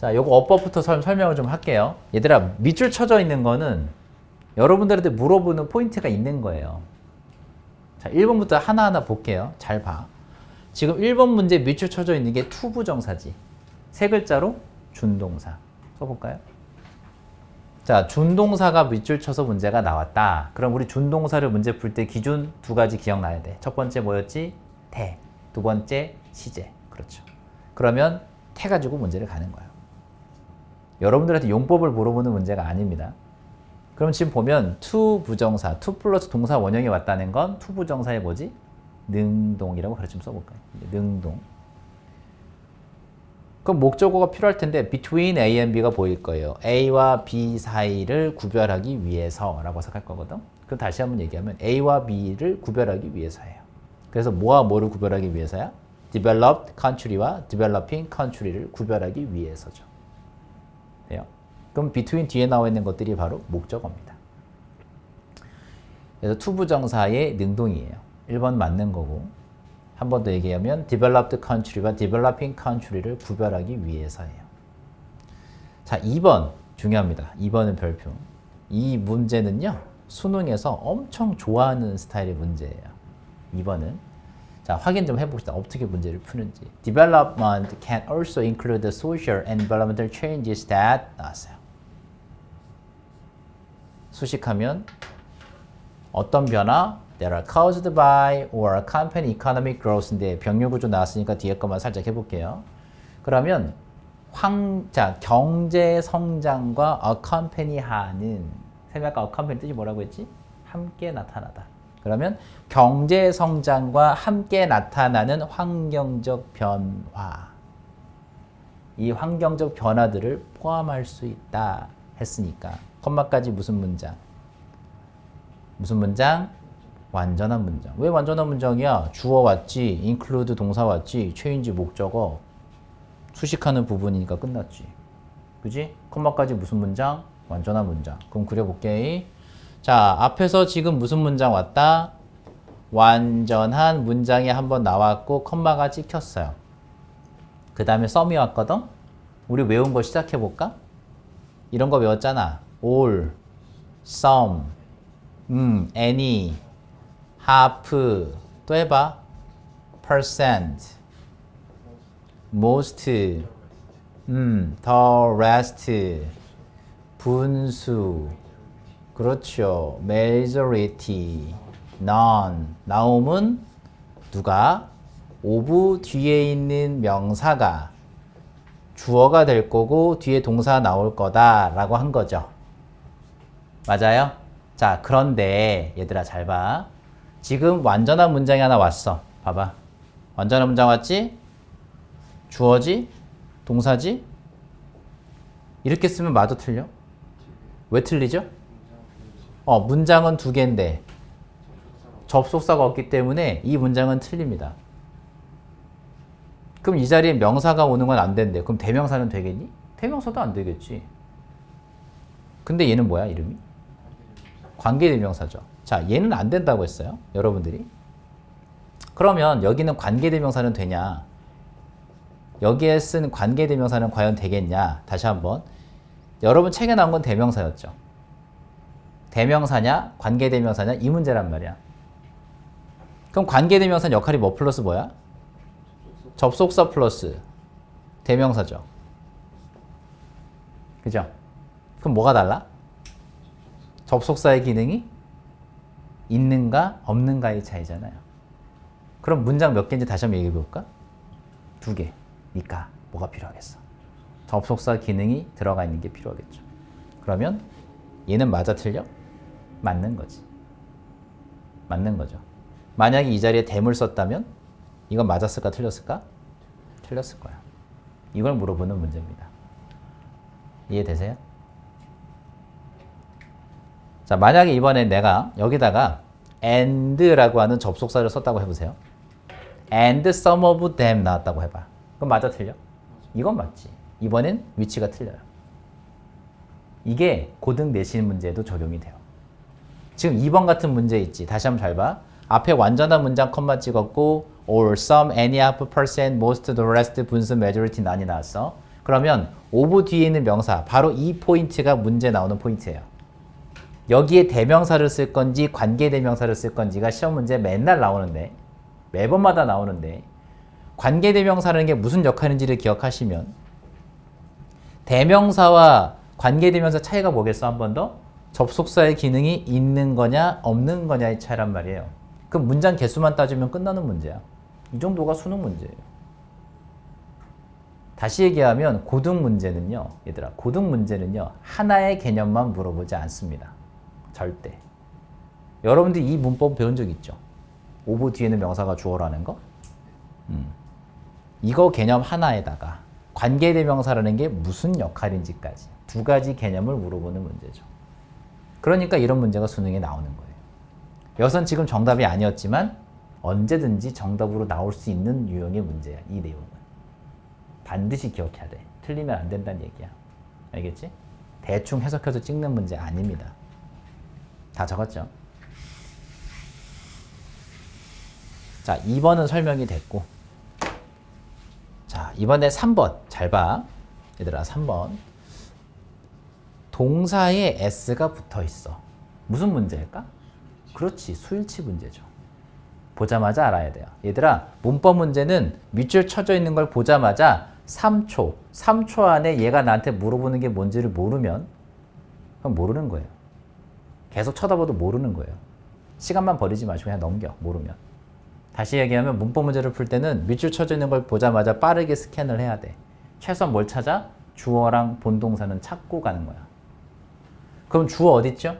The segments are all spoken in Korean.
자, 요거 어법부터 설- 설명을 좀 할게요. 얘들아, 밑줄 쳐져 있는 거는 여러분들한테 물어보는 포인트가 있는 거예요. 자, 1번부터 하나하나 볼게요. 잘 봐. 지금 1번 문제 밑줄 쳐져 있는 게 투부정사지. 세 글자로 준동사. 써볼까요? 자, 준동사가 밑줄 쳐서 문제가 나왔다. 그럼 우리 준동사를 문제 풀 때 기준 두 가지 기억나야 돼. 첫 번째 뭐였지? 태. 두 번째 시제. 그렇죠. 그러면 태 가지고 문제를 가는 거예요. 여러분들한테 용법을 물어보는 문제가 아닙니다. 그럼 지금 보면 투 부정사, 투 플러스 동사 원형이 왔다는 건투 부정사의 뭐지? 능동이라고 가르쳐 좀 써볼까요? 능동. 그럼 목적어가 필요할 텐데 between A and B가 보일 거예요. A와 B 사이를 구별하기 위해서라고 생각할 거거든. 그럼 다시 한번 얘기하면 A와 B를 구별하기 위해서예요. 그래서 뭐와 뭐를 구별하기 위해서야? developed country와 developing country를 구별하기 위해서죠. 돼요? 그럼 between 뒤에 나와 있는 것들이 바로 목적어입니다. 그래서 투부정사의 능동이에요. 1번 맞는 거고 한 번 더 얘기하면 developed country와 developing country를 구별하기 위해서예요. 자, 2번 중요합니다. 2번은 별표. 이 문제는요. 수능에서 엄청 좋아하는 스타일의 문제예요. 2번은 자, 확인 좀 해봅시다. 어떻게 문제를 푸는지. Development can also include social and environmental changes that 나왔어요. 수식하면 어떤 변화? That are caused by or accompany economic growth인데 병력 구조 나왔으니까 뒤에 것만 살짝 해볼게요. 그러면 황, 자, 경제 성장과 accompany하는 쌤이 아까 accompany 뜻이 뭐라고 했지? 함께 나타나다. 그러면 경제 성장과 함께 나타나는 환경적 변화. 이 환경적 변화들을 포함할 수 있다 했으니까 컴마까지 무슨 문장? 무슨 문장? 완전한 문장. 왜 완전한 문장이야? 주어 왔지, include 동사 왔지, change 목적어, 수식하는 부분이니까 끝났지. 그지? 컴마까지 무슨 문장? 완전한 문장. 그럼 그려볼게. 자, 앞에서 지금 무슨 문장 왔다? 완전한 문장이 한번 나왔고, 컴마가 찍혔어요. 그 다음에 썸이 왔거든? 우리 외운 거 시작해볼까? 이런 거 외웠잖아. all, some, 음, any, half, 또 해봐. percent, most, 음, the rest, 분수, 그렇죠. majority, none. 나옴은 누가? of 뒤에 있는 명사가 주어가 될 거고 뒤에 동사 나올 거다라고 한 거죠. 맞아요? 자, 그런데 얘들아 잘 봐. 지금 완전한 문장이 하나 왔어. 봐봐. 완전한 문장 왔지? 주어지? 동사지? 이렇게 쓰면 마도 틀려? 왜 틀리죠? 어, 문장은 두 개인데 접속사가 없기 때문에 이 문장은 틀립니다. 그럼 이 자리에 명사가 오는 건 안 된대. 그럼 대명사는 되겠니? 대명사도 안 되겠지. 근데 얘는 뭐야, 이름이? 관계대명사죠. 자, 얘는 안 된다고 했어요. 여러분들이. 그러면 여기는 관계대명사는 되냐? 여기에 쓴 관계대명사는 과연 되겠냐? 다시 한번. 여러분 책에 나온 건 대명사였죠. 대명사냐? 관계대명사냐? 이 문제란 말이야. 그럼 관계대명사 역할이 뭐 플러스 뭐야? 접속사 플러스 대명사죠. 그죠? 그럼 뭐가 달라? 접속사의 기능이 있는가 없는가의 차이잖아요. 그럼 문장 몇 개인지 다시 한번 얘기해 볼까? 두 개. 니까 뭐가 필요하겠어? 접속사 기능이 들어가 있는 게 필요하겠죠. 그러면 얘는 맞아 틀려? 맞는 거지. 맞는 거죠. 만약에 이 자리에 댐을 썼다면 이건 맞았을까 틀렸을까? 틀렸을 거야. 이걸 물어보는 문제입니다. 이해되세요? 자, 만약에 이번에 내가 여기다가 and라고 하는 접속사를 썼다고 해보세요. and some of them 나왔다고 해봐. 그럼 맞아 틀려? 이건 맞지. 이번엔 위치가 틀려요. 이게 고등 내신 문제에도 적용이 돼요. 지금 2번 같은 문제 있지. 다시 한번 잘 봐. 앞에 완전한 문장 컴마 찍었고 all, some, any, half, percent, most, the rest, 분수, majority, none이 나왔어. 그러면 오브 뒤에 있는 명사 바로 이 포인트가 문제 나오는 포인트예요. 여기에 대명사를 쓸 건지 관계 대명사를 쓸 건지가 시험 문제 맨날 나오는데 매번마다 나오는데 관계 대명사라는 게 무슨 역할인지를 기억하시면 대명사와 관계 대명사 차이가 뭐겠어 한 번 더? 접속사의 기능이 있는 거냐 없는 거냐의 차이란 말이에요. 그럼 문장 개수만 따지면 끝나는 문제야. 이 정도가 수능 문제예요. 다시 얘기하면 고등 문제는요, 얘들아, 고등 문제는요, 하나의 개념만 물어보지 않습니다. 절대. 여러분들 이 문법 배운 적 있죠? 오브 뒤에는 명사가 주어라는 거? 음. 이거 개념 하나에다가 관계대명사라는 게 무슨 역할인지까지 두 가지 개념을 물어보는 문제죠. 그러니까 이런 문제가 수능에 나오는 거예요. 여선 지금 정답이 아니었지만 언제든지 정답으로 나올 수 있는 유형의 문제야. 이 내용은. 반드시 기억해야 돼. 틀리면 안 된다는 얘기야. 알겠지? 대충 해석해서 찍는 문제 아닙니다. 다 적었죠? 자, 2번은 설명이 됐고. 자, 이번에 3번. 잘 봐. 얘들아, 3번. 동사에 s가 붙어 있어. 무슨 문제일까? 그렇지. 수일치 문제죠. 보자마자 알아야 돼요. 얘들아, 문법 문제는 밑줄 쳐져 있는 걸 보자마자 3초, 3초 안에 얘가 나한테 물어보는 게 뭔지를 모르면 그럼 모르는 거예요. 계속 쳐다봐도 모르는 거예요. 시간만 버리지 마시고 그냥 넘겨, 모르면. 다시 얘기하면 문법 문제를 풀 때는 밑줄 쳐져 있는 걸 보자마자 빠르게 스캔을 해야 돼. 최소한 뭘 찾아? 주어랑 본동사는 찾고 가는 거야. 그럼 주어 어디 있죠?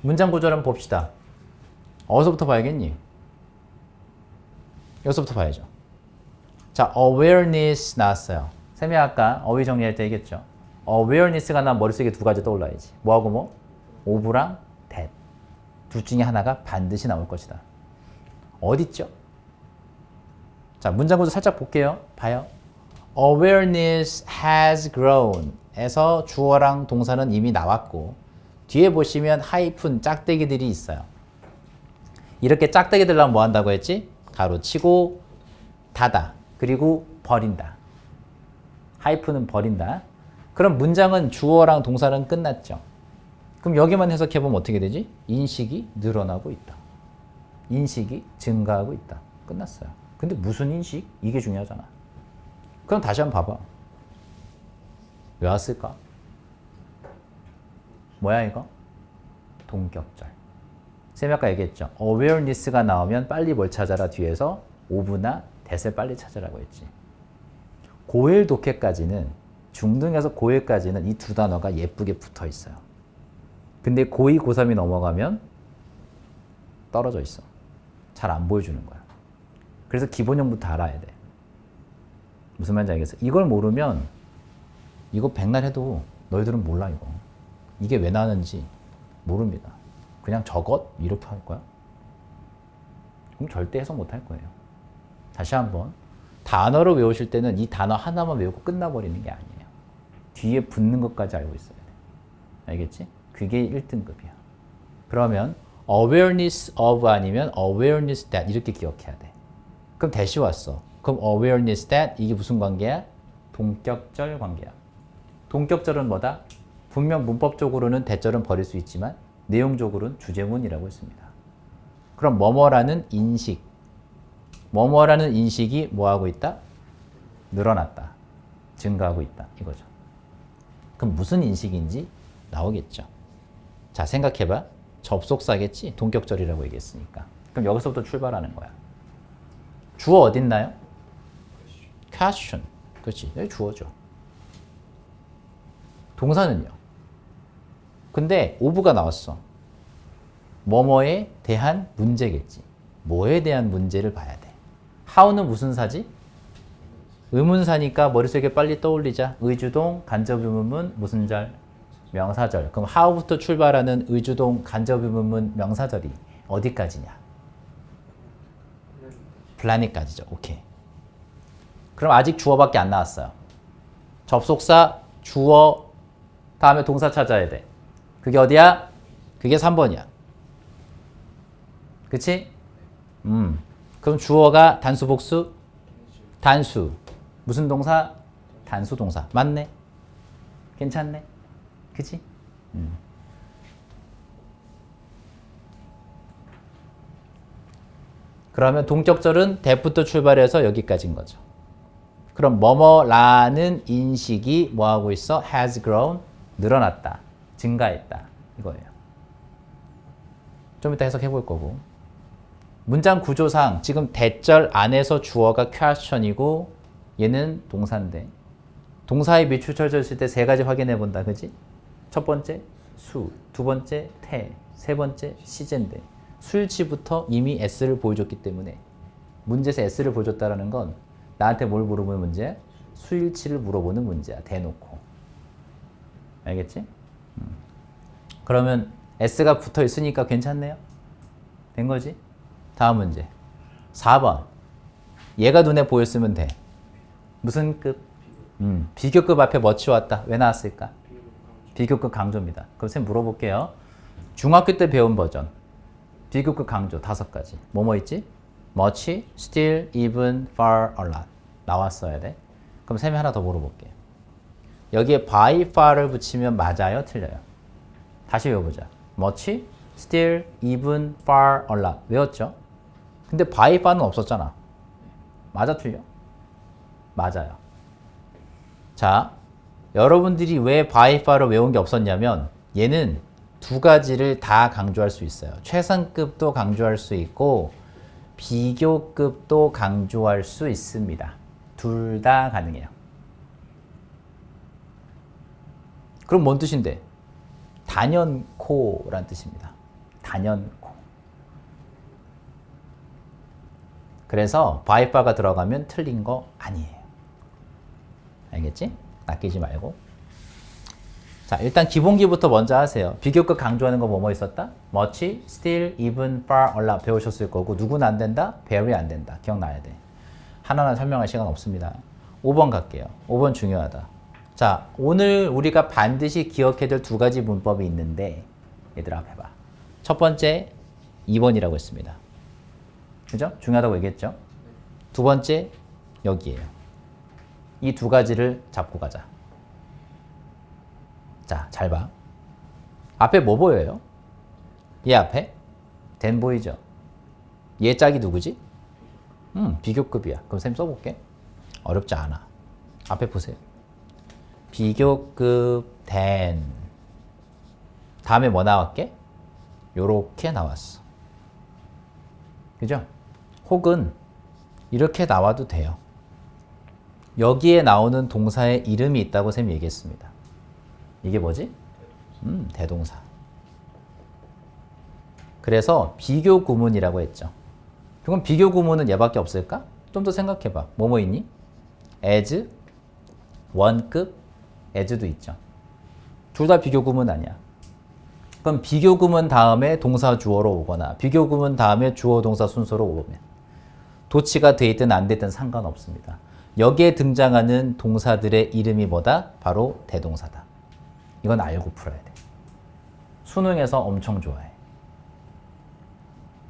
문장 구조를 한번 봅시다. 어디서부터 봐야겠니? 여기서부터 봐야죠. 자, awareness 나왔어요. 쌤이 아까 어휘 정리할 때 얘기했죠. awareness가 나 머릿속에 두 가지 떠올라야지. 뭐하고 뭐? 오브랑 that. 둘 중에 하나가 반드시 나올 것이다. 어딨죠? 자, 문장 구조 살짝 볼게요. 봐요. awareness has grown 에서 주어랑 동사는 이미 나왔고 뒤에 보시면 하이픈 짝대기들이 있어요. 이렇게 짝대기들 나면 뭐 한다고 했지? 가로치고 닫아 그리고 버린다. 하이픈은 버린다. 그럼 문장은 주어랑 동사는 끝났죠. 그럼 여기만 해석해 보면 어떻게 되지? 인식이 늘어나고 있다. 인식이 증가하고 있다. 끝났어요. 근데 무슨 인식? 이게 중요하잖아. 그럼 다시 한번 봐봐. 왜 왔을까? 뭐야 이거? 동격절. 쌤이 아까 얘기했죠. awareness가 나오면 빨리 뭘 찾아라 뒤에서 오브나 대을 빨리 찾으라고 했지. 고1 독해까지는 중등에서 고1까지는 이 두 단어가 예쁘게 붙어 있어요. 근데 고2, 고3이 넘어가면 떨어져 있어. 잘 안 보여주는 거야. 그래서 기본형부터 알아야 돼. 무슨 말인지 알겠어? 이걸 모르면 이거 백날 해도 너희들은 몰라 이거. 이게 왜 나는지 모릅니다. 그냥 저것 이렇게 할 거야? 그럼 절대 해석 못 할 거예요. 다시 한번 단어를 외우실 때는 이 단어 하나만 외우고 끝나버리는 게 아니에요. 뒤에 붙는 것까지 알고 있어야 돼. 알겠지? 그게 1등급이야. 그러면 awareness of 아니면 awareness that 이렇게 기억해야 돼. 그럼 대시 왔어. 그럼 awareness that 이게 무슨 관계야? 동격절 관계야. 동격절은 뭐다? 분명 문법적으로는 대절은 버릴 수 있지만 내용적으로는 주제문이라고 했습니다. 그럼 뭐뭐라는 인식, 뭐뭐라는 인식이 뭐하고 있다? 늘어났다. 증가하고 있다. 이거죠. 그럼 무슨 인식인지 나오겠죠. 자, 생각해봐. 접속사겠지? 동격절이라고 얘기했으니까. 그럼 여기서부터 출발하는 거야. 주어 어딨나요? question. 그렇지. 여기 주어죠. 동사는요? 근데 오브가 나왔어. 뭐뭐에 대한 문제겠지. 뭐에 대한 문제를 봐야 돼. how는 무슨 사지? 의문사니까 머릿속에 빨리 떠올리자. 의주동, 간접의문문, 무슨 절? 명사절. 그럼 how부터 출발하는 의주동, 간접의문문, 명사절이 어디까지냐? 플라닛까지죠. 오케이. 그럼 아직 주어밖에 안 나왔어요. 접속사, 주어, 다음에 동사 찾아야 돼. 그게 어디야? 그게 3번이야. 그치? 음. 그럼 주어가 단수, 복수? 단수. 무슨 동사? 단수 동사. 맞네. 괜찮네. 그치? 음. 그러면 동격절은 대부터 출발해서 여기까지인 거죠. 그럼 뭐뭐라는 인식이 뭐하고 있어? has grown 늘어났다. 증가했다. 이거예요. 좀 이따 해석해 볼 거고. 문장 구조상 지금 대절 안에서 주어가 question이고 얘는 동사인데 동사의 미추철졌을 때세 가지 확인해 본다. 그지? 첫 번째 수, 두 번째 태, 세 번째 시제인데 수일치부터 이미 S를 보여줬기 때문에 문제에서 S를 보여줬다라는 건 나한테 뭘 물어보는 문제야? 수일치를 물어보는 문제야. 대놓고. 알겠지? 음. 그러면 S가 붙어 있으니까 괜찮네요? 된 거지? 다음 문제. 4번. 얘가 눈에 보였으면 돼. 무슨 급? 음, 비교급 앞에 뭐 치웠다? 왜 나왔을까? 비교급 강조입니다. 그럼 쌤 물어볼게요. 중학교 때 배운 버전. 비교급 강조 다섯 가지. 뭐뭐 있지? much, still, even, far, a lot. 나왔어야 돼. 그럼 쌤이 하나 더 물어볼게요. 여기에 by far를 붙이면 맞아요? 틀려요? 다시 외워보자. much, still, even, far, a lot. 외웠죠? 근데 by far는 없었잖아. 맞아, 틀려? 맞아요. 자, 여러분들이 왜 by far를 외운 게 없었냐면 얘는 두 가지를 다 강조할 수 있어요. 최상급도 강조할 수 있고 비교급도 강조할 수 있습니다. 둘 다 가능해요. 그럼 뭔 뜻인데? 단연코란 뜻입니다. 단연코. 그래서 바이바가 들어가면 틀린 거 아니에요. 알겠지? 낚이지 말고. 자, 일단 기본기부터 먼저 하세요. 비교급 강조하는 거 뭐뭐 있었다? much, still, even, far, a lot 배우셨을 거고 누구는 안 된다? very 안 된다. 기억나야 돼. 하나하나 설명할 시간 없습니다. 5번 갈게요. 5번 중요하다. 자, 오늘 우리가 반드시 기억해야 될 두 가지 문법이 있는데 얘들아 해봐. 첫 번째 2번이라고 했습니다. 그죠? 중요하다고 얘기했죠? 두 번째 여기에요. 이 두 가지를 잡고 가자. 자, 잘 봐. 앞에 뭐 보여요? 얘 앞에 된 보이죠? 얘 짝이 누구지? 음, 비교급이야. 그럼 쌤 써볼게. 어렵지 않아. 앞에 보세요. 비교급 된. 다음에 뭐 나왔게? 요렇게 나왔어. 그죠? 혹은 이렇게 나와도 돼요. 여기에 나오는 동사의 이름이 있다고 쌤이 얘기했습니다. 이게 뭐지? 음, 대동사. 그래서 비교 구문이라고 했죠. 그럼 비교 구문은 얘밖에 없을까? 좀 더 생각해봐. 뭐뭐 있니? as, 원급, as도 있죠. 둘 다 비교 구문 아니야. 그럼 비교 구문 다음에 동사 주어로 오거나 비교 구문 다음에 주어 동사 순서로 오면 도치가 돼 있든 안 됐든 상관없습니다. 여기에 등장하는 동사들의 이름이 뭐다? 바로 대동사다. 이건 알고 풀어야 돼. 수능에서 엄청 좋아해.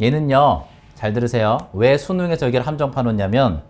얘는요, 잘 들으세요. 왜 수능에서 여기를 함정파 놓냐면,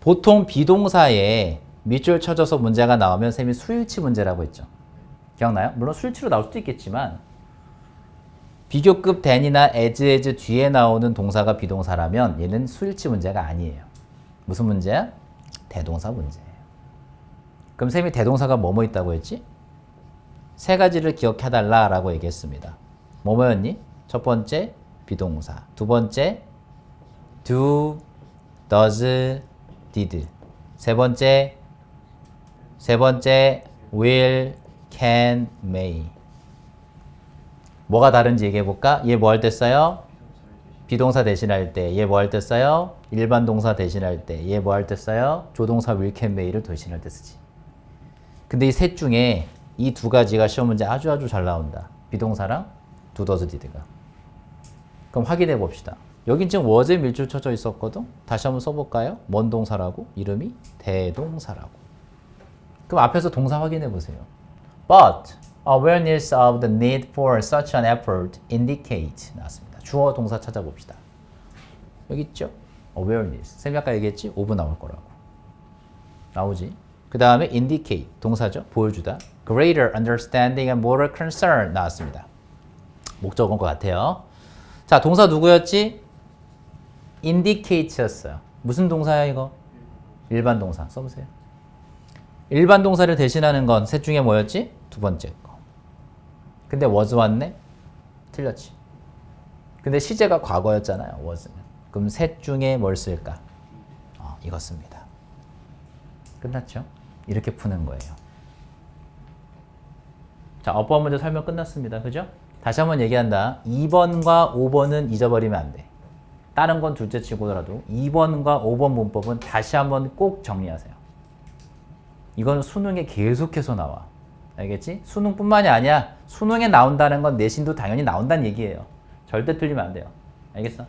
보통 비동사에 밑줄 쳐져서 문제가 나오면 쌤이 수일치 문제라고 했죠. 기억나요? 물론 수일치로 나올 수도 있겠지만, 비교급 then이나 as, as 뒤에 나오는 동사가 비동사라면 얘는 수일치 문제가 아니에요. 무슨 문제야? 대동사 문제예요. 그럼 쌤이 대동사가 뭐뭐 있다고 했지? 세 가지를 기억해달라 라고 얘기했습니다. 뭐뭐였니? 첫 번째 비동사, 두 번째 do, does, did, 세 번째 세 번째 will, can, may. 뭐가 다른지 얘기해 볼까? 얘 뭐 할 때 써요? 비동사 대신할 때. 얘 뭐 할 때 써요? 일반 동사 대신할 때. 얘 뭐 할 때 써요? 조동사 will, can, may를 대신할 때 쓰지. 근데 이 셋 중에 이 두 가지가 시험 문제 아주 아주 잘 나온다. 비동사랑 두더즈 디드가. 그럼 확인해 봅시다. 여긴 지금 워즈에 밀줄 쳐져 있었거든. 다시 한번 써볼까요? 뭔 동사라고? 이름이 대동사라고. 그럼 앞에서 동사 확인해 보세요. But awareness of the need for such an effort indicate 나왔습니다. 주어 동사 찾아봅시다. 여기 있죠? awareness. 쌤이 아까 얘기했지? 5분 나올 거라고. 나오지? 그 다음에 indicate 동사죠. 보여주다. greater understanding and moral concern 나왔습니다. 목적어인 것 같아요. 자, 동사 누구였지? indicate였어요. 무슨 동사야 이거? 일반 동사 써보세요. 일반 동사를 대신하는 건 셋 중에 뭐였지? 두 번째 거. 근데 was 왔네? 틀렸지. 근데 시제가 과거였잖아요. was는. 그럼 셋 중에 뭘 쓸까? 어, 이거 씁니다. 끝났죠? 이렇게 푸는 거예요. 자, 어법 문제 설명 끝났습니다. 그죠? 다시 한번 얘기한다. 2번과 5번은 잊어버리면 안 돼. 다른 건 둘째 치고더라도 2번과 5번 문법은 다시 한번 꼭 정리하세요. 이건 수능에 계속해서 나와. 알겠지? 수능뿐만이 아니야. 수능에 나온다는 건 내신도 당연히 나온다는 얘기예요. 절대 틀리면 안 돼요. 알겠어?